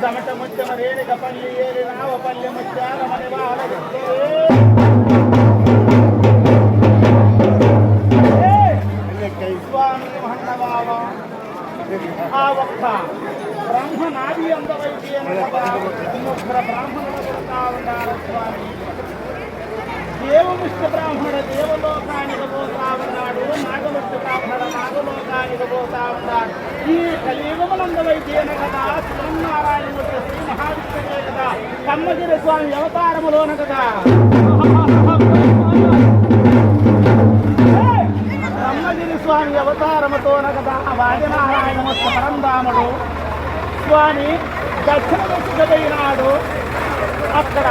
జమట ముత్యమ రేణిక పల్లి ఏరి రావ పల్లె ముత్యాల మణివాల స్వామి మహన్నవావ ఆ ఒక్క బ్రహ్మనాది దేవముష్ట బ్రాహ్మణ దేవలోకానికి పోతా ఉన్నాడు నాగముష్ట బ్రాహ్మణ నాగలోకానికి పోతా ఉన్నాడు ఈ కలియుగములందవైతేన కదా శ్రీనారాయణమూర్తి శ్రీ మహావిష్ణువే కదా కమ్మగిరి స్వామి అవతారములోన కదా బ్రహ్మగిరి స్వామి అవతారముతోన కదా వాజనారాయణ పరంధాముడు స్వామి దక్షిణ దిశపోయినాడు అక్కడ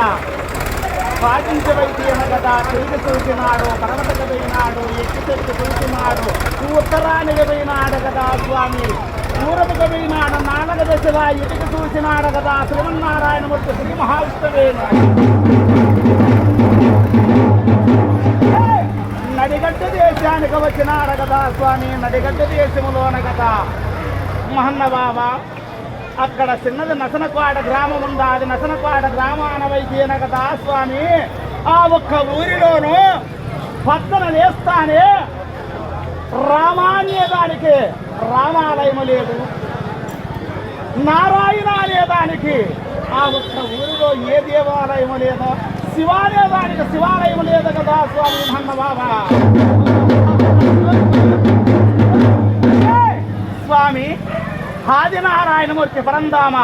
పాటించవైతే కదా తిరిగి చూసినాడు పర్వత పోయినాడు ఎక్కి చెట్టు చూసినాడు ఉత్తరానికి పోయినాడు కదా స్వామి. పూర్వకు పోయినాడు నానక దశగా ఇటుకు చూసినాడు కదా శ్రీమన్నారాయణమూర్తి శ్రీ మహావిష్ణువేను నడిగడ్డ దేశానికి వచ్చినాడు కదా స్వామి. నడిగడ్డ దేశములోన కదా మహన్న బాబా అక్కడ చిన్నది నసనపాడ గ్రామం ఉందా? అది నసనపాడ గ్రామాన వైద్యన కదా స్వామి? ఆ ఒక్క ఊరిలోను పక్కన వేస్తానే రామాన్యదానికి రామాలయము లేదు. నారాయణ అనేదానికి ఆ ఒక్క ఊరిలో ఏ దేవాలయము లేదో. శివాలయ శివాలయము శివాలయం లేదు కదా స్వామి మహన్న బాబా ఆదినారాయణమూర్తి పరందామ.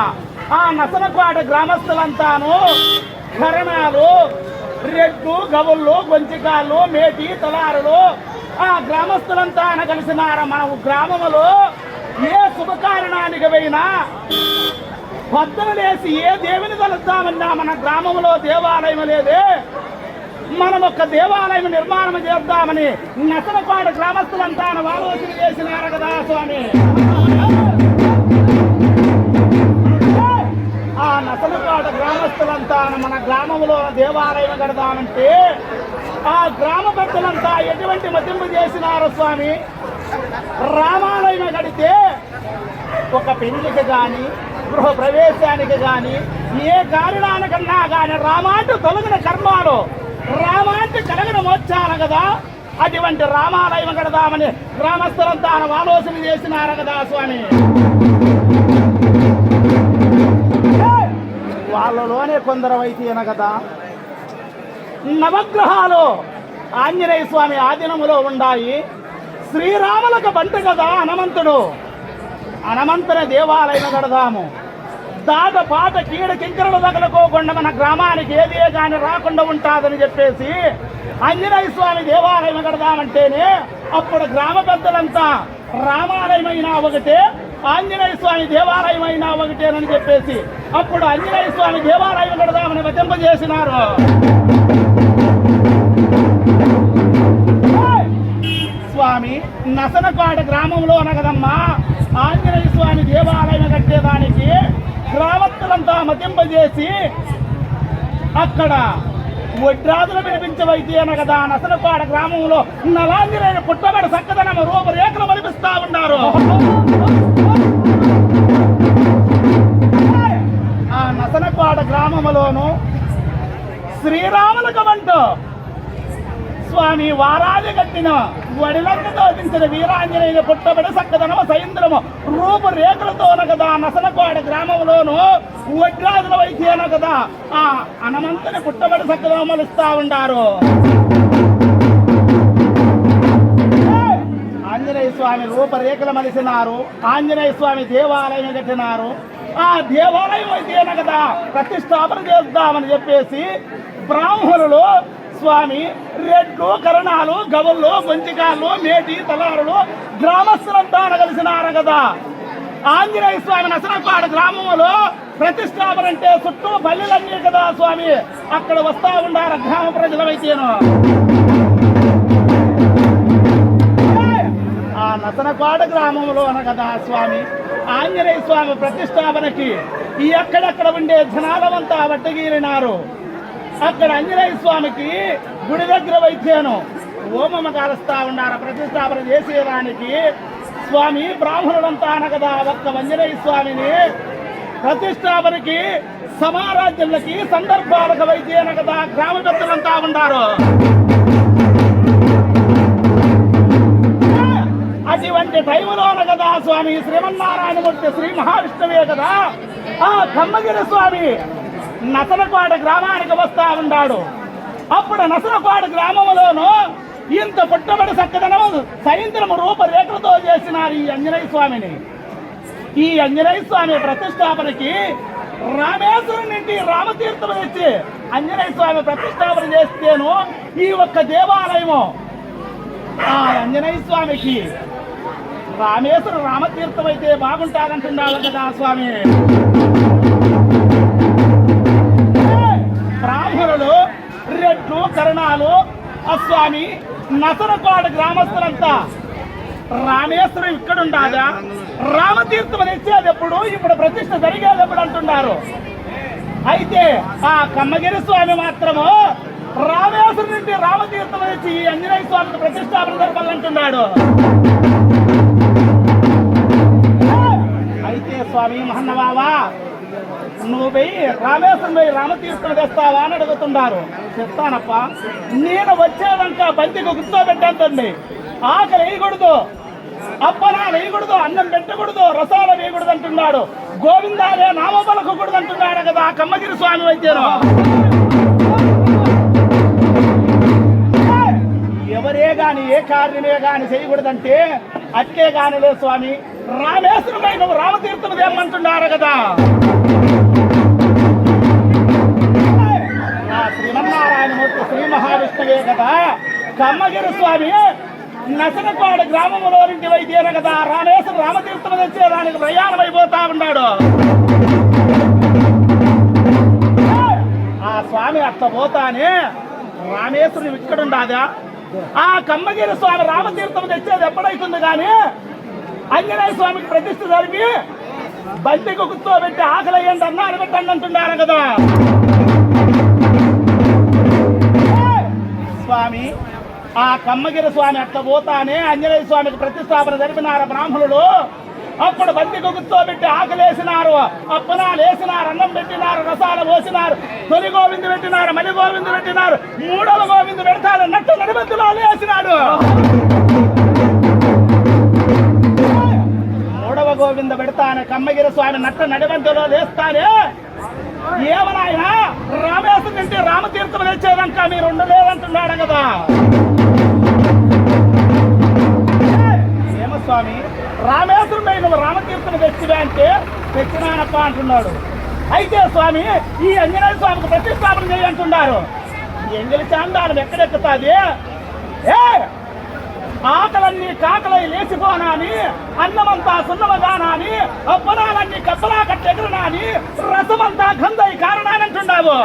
ఆ నసనపాట గ్రామస్తులంతాను కరణాలు రెడ్లు గవుళ్ళు గొంచికాళ్ళు మేటి తలారులు. ఆ గ్రామస్తులంతా కలిసినార మన గ్రామములో. ఏ శుభకారణానికి పోయినా పద్దలు లేసి ఏ దేవుని కలుద్దామన్నా మన గ్రామంలో దేవాలయం లేదే. మనం ఒక దేవాలయం నిర్మాణం చేద్దామని నసనపాడు గ్రామస్తులంతా ఆలోచన చేసినారు కదా స్వామి. పెద్దలంతా మన గ్రామంలో దేవాలయం కడదామంటే ఆ గ్రామ పెద్దలంతా ఎటువంటి మతింపు చేసినారు స్వామి? రామాలయం కడితే ఒక పెళ్ళికి కానీ గృహ ప్రవేశానికి కానీ ఏ కారణానికన్నా కానీ రామాంటి తొలగిన కర్మాలు రామాంటి కలిగిన మోక్షాలు కదా అటువంటి రామాలయం కడదామని గ్రామస్తులంతా ఆలోచన చేసినారు కదా స్వామి? వాళ్ళలోనే కొందరు వైద్యన కదా. నవగ్రహాలు ఆంజనేయ స్వామి ఆధీనములో ఉండాయి. శ్రీరాములకు బంట కదా హనుమంతుడు. హనుమంతుని దేవాలయం కడదాము. దాట పాట కీడ కింకరలు తగలకోకుండా మన గ్రామానికి ఏదే కానీ రాకుండా ఉంటాదని చెప్పేసి ఆంజనేయ స్వామి దేవాలయం కడదామంటేనే అప్పుడు గ్రామ పెద్దలంతా రామాలయమైనా ఒకటే ఆంజనేయ స్వామి దేవాలయం అయినా ఒకటేనని చెప్పేసి అప్పుడు ఆంజనేయ స్వామి దేవాలయం కడదామని వచింపజేసినారు స్వామి నసనపాడ గ్రామంలో కదమ్మా ఆంజనేయ స్వామి దేవాలయం కట్టేదానికి గ్రామస్తులంతా మతింపజేసి అక్కడ వడ్రాదులు వినిపించవైతే కదా నసలపాడ గ్రామంలో నలాంజనేయ పుట్టబడి చక్కదనం రూపరేఖలు మలిపిస్తా ఉన్నారు. ఆ నసనపాడ గ్రామములోను శ్రీరాములకు వంట స్వామి వారాది కట్టిన వడిలంక తోపించిన వీరాంజనేయ పుట్టబడి సక్కదనమ సైంద్రము రూపురేఖలతోన కదా నసనకోడ గ్రామంలోను వడ్రాజుల వైద్యన కదా ఆ హనుమంతుని పుట్టబడి సక్కదనమలు ఇస్తా ఉండారు. ఆంజనేయ స్వామి రూపరేఖలు మలిసినారు. ఆంజనేయ స్వామి దేవాలయం కట్టినారు. ఆ దేవాలయం అయితే కదా ప్రతిష్టాపన చేద్దామని చెప్పేసి బ్రాహ్మణులు స్వామి రెడ్లు కరణాలు గవళ్ళు గొంచికాళ్ళు మేటి తలారులు గ్రామస్తులంతా కలిసినారు కదా. ఆంజనేయ స్వామి నసనపాడు గ్రామంలో ప్రతిష్టాపన అంటే చుట్టూ బల్లిలన్నీ కదా స్వామి. అక్కడ వస్తా ఉండారు గ్రామ ప్రజలమైతేను. ఆ నసనపాడు గ్రామంలో అనగదా స్వామి. ఆంజనేయ స్వామి ప్రతిష్టాపనకి ఈ అక్కడక్కడ ఉండే జనాలమంతా వట్టగీరినారు అక్కడ ఆంజనేయ స్వామికి గుడి దగ్గర వైద్యాను. హోమము కాలుస్తా ఉన్నారు. ప్రతిష్టాపన చేసేదానికి స్వామి బ్రాహ్మణులంతా అనగదా ఒక్క ఆంజనేయ స్వామిని. ప్రతిష్టాపనకి సమారాజ్యంలకి సందర్భాలకు వైద్యం కదా గ్రామ పెద్దలంతా ఉన్నారు. అటువంటి టైములోన కదా స్వామి శ్రీమన్నారాయణమూర్తి శ్రీ మహావిష్ణువే కదా. ఆ కమ్మగిరి స్వామి నసనపాడ గ్రామానికి వస్తా ఉన్నాడు. అప్పుడు నసనపాడ గ్రామంలోను ఇంత పుట్టబడి చక్కదనము సైంద్రము రూపరేఖలతో చేసినారు ఈ ఆంజనేయ స్వామిని. ఈ ఆంజనేయ స్వామి ప్రతిష్టాపనకి రామేశ్వరం నుండి రామతీర్థం తెచ్చి ఆంజనేయ స్వామి ప్రతిష్టాపన చేస్తేను ఈ ఒక్క దేవాలయము ఆ అంజనేయ స్వామికి రామేశ్వరం రామతీర్థం అయితే బాగుంటారంటున్నాడు కదా స్వామి. బ్రాహ్మణులు రెడ్లు కరణాలు ఆ స్వామి నసనపాడు గ్రామస్తులంతా. రామేశ్వరం ఇక్కడుండగా రామతీర్థం తెచ్చేటప్పుడు ఇప్పుడు ప్రతిష్ట జరిగేటప్పుడు అంటున్నారు? అయితే ఆ కమ్మగిరి స్వామి మాత్రము రామేశ్వరం నుండి రామతీర్థం తెచ్చి ఈ అంజనేయ స్వామికి ప్రతిష్టాపన జరపాలంటున్నాడు అయితే స్వామి మహన్నవావా నువ్వు పోయి రామేశ్వరం పోయి రామతీర్థం తెస్తావా అని అడుగుతున్నారు. చెప్తానప్ప నేను వచ్చేదంక బంతికి కూర్చోబెట్టండి ఆకలి వేయకూడదు. అప్పనా వేయకూడదు. అన్నం పెట్టకూడదు. రసాలు వేయకూడదు అంటున్నాడు. గోవిందాలే నామ పలకకూడదు అంటున్నాడు కదా కమ్మగిరి స్వామి వైద్యులు. ఎవరే గాని ఏ కార్యమే గాని చేయకూడదంటే అట్లే కానిలే స్వామి. రామేశ్వరమై నువ్వు రామతీర్థం ఏమంటున్నారు కదా. శ్రీమన్నారాయణమూర్తి శ్రీ మహావిష్ణువే కదా. కమ్మగిరి స్వామి నసనపాడు గ్రామంలో ఇంటి వైద్యేన కదా. రామేశ్వరం రామతీర్థం తెచ్చేదానికి ప్రయాణం అయిపోతా ఉన్నాడు. ఆ స్వామి అట్ట పోతానే రామేశ్వరుడు ఇక్కడ ఆ కమ్మగిరి స్వామి రామతీర్థం తెచ్చేది ఎప్పుడైతుంది కానీ ఆంజనేయ స్వామికి ప్రతిష్ఠ జరిపి బంతికి పెట్టి ఆకలి అయ్యండి అన్నారు పెట్టండి అంటున్నారు కదా? స్వామి ఆ కమ్మగిరి స్వామి అట్ట పోతానే ఆంజనేయ స్వామికి ప్రతిష్టాపన జరిపినారు బ్రాహ్మణులు. అప్పుడు బంతికి కూర్చోబెట్టి ఆకలేసినారు అప్పనాలు వేసినారు అన్నం పెట్టినారు రసాలు పోసినారు తొలి గోవిందు పెట్టినారు మలి గోవిందు పెట్టినారు మూడవ గోవిందు పెడతాడు నట్టు నడిబంతులు వేసినాడు మూడవ గోవింద పెడతాను కమ్మగిరి స్వామి నట్ట నడిబంతులో వేస్తానే ఏమనాయన? రామేశ్వరం నుండి రామతీర్థం తెచ్చేదంక మీరు ఉండలేదంటున్నాడు కదా. స్వామి రామేశ్వరం పై నువ్వు రామతీర్థం తెచ్చివే అంటే తెచ్చినానప్ప అంటున్నాడు. అయితే స్వామి ఈ అంజనేయ స్వామికి ప్రతిష్టాపన చేయంటున్నారు. ఈ ఎంగిలి చాందానం ఎక్కడెక్కుతాది? ఏ! ఆకలన్నీ కాకలై లేచిపోనాని అన్నమంతా సున్నమదానాని అప్పనాలన్నీ కప్పలా కట్టెగురునాని రసమంతా గంధై కారణానంటున్నావు.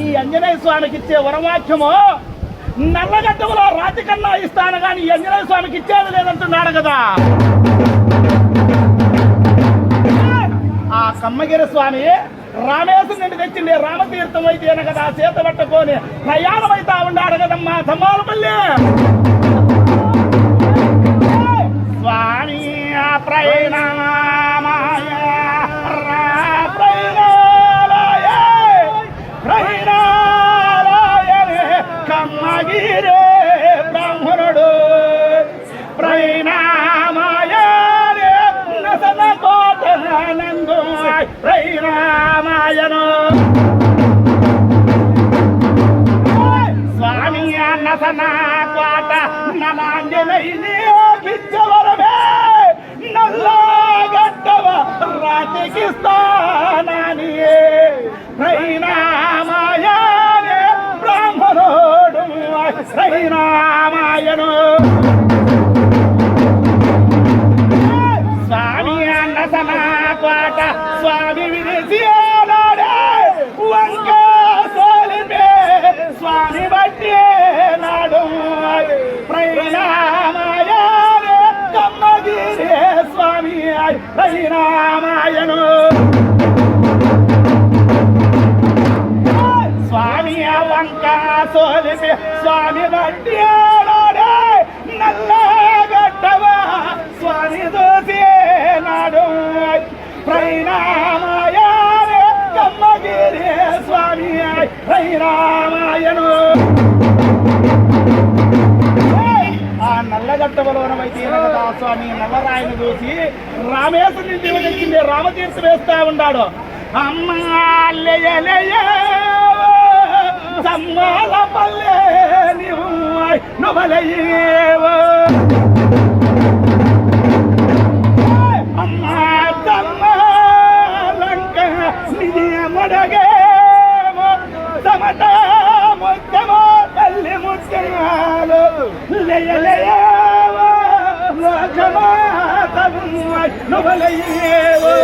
ఈ అంజనేయ స్వామికి ఇచ్చే వరవాక్యము నల్లగడ్డములో రాతి కన్నా ఇస్తాను కానీ ఈ స్వామికి ఇచ్చేది లేదంటున్నాడు కదా. ఆ కమ్మగిరి స్వామి రామేశం నుండి తెచ్చింది రామతీర్థం అయితే కదా చేత పట్టుకొని ప్రయాణం అవుతా ఉన్నాడు కదమ్మా తమ్మాలపల్లి స్వామి ఆ ప్రయాణమాయ రా కమ్మగిరే బ్రాహ్మణుడు. కోటనందు ప్రయాణమాయను స్వామి అన్నసన కోట నలాంజనైని కిచ్చవరమే నల్లగట్టవ రాతికి స్వామి స్వామి బట్టియాడే నల్లగట్టవా స్వామి దోసి నాడు. ప్రైనామాయనే కమ్మగిరి స్వామి ప్రైనామాయను నల్లగట్టవలోన వైద్య స్వామి? నల్లరాయను చూసి రామేశ్వరుని దీవెనిచ్చింది రామతీర్థం వేస్తా ఉన్నాడు అమ్మ అమ్మాలయ్య సమ్మాల పల్లె నువ్వలయ్యేవో అమ్మా తమ్మాలంక నిధి మొడగేమో సమత ముత్తమో తల్లి ముత్యాలు నువ్వలయ్యేవో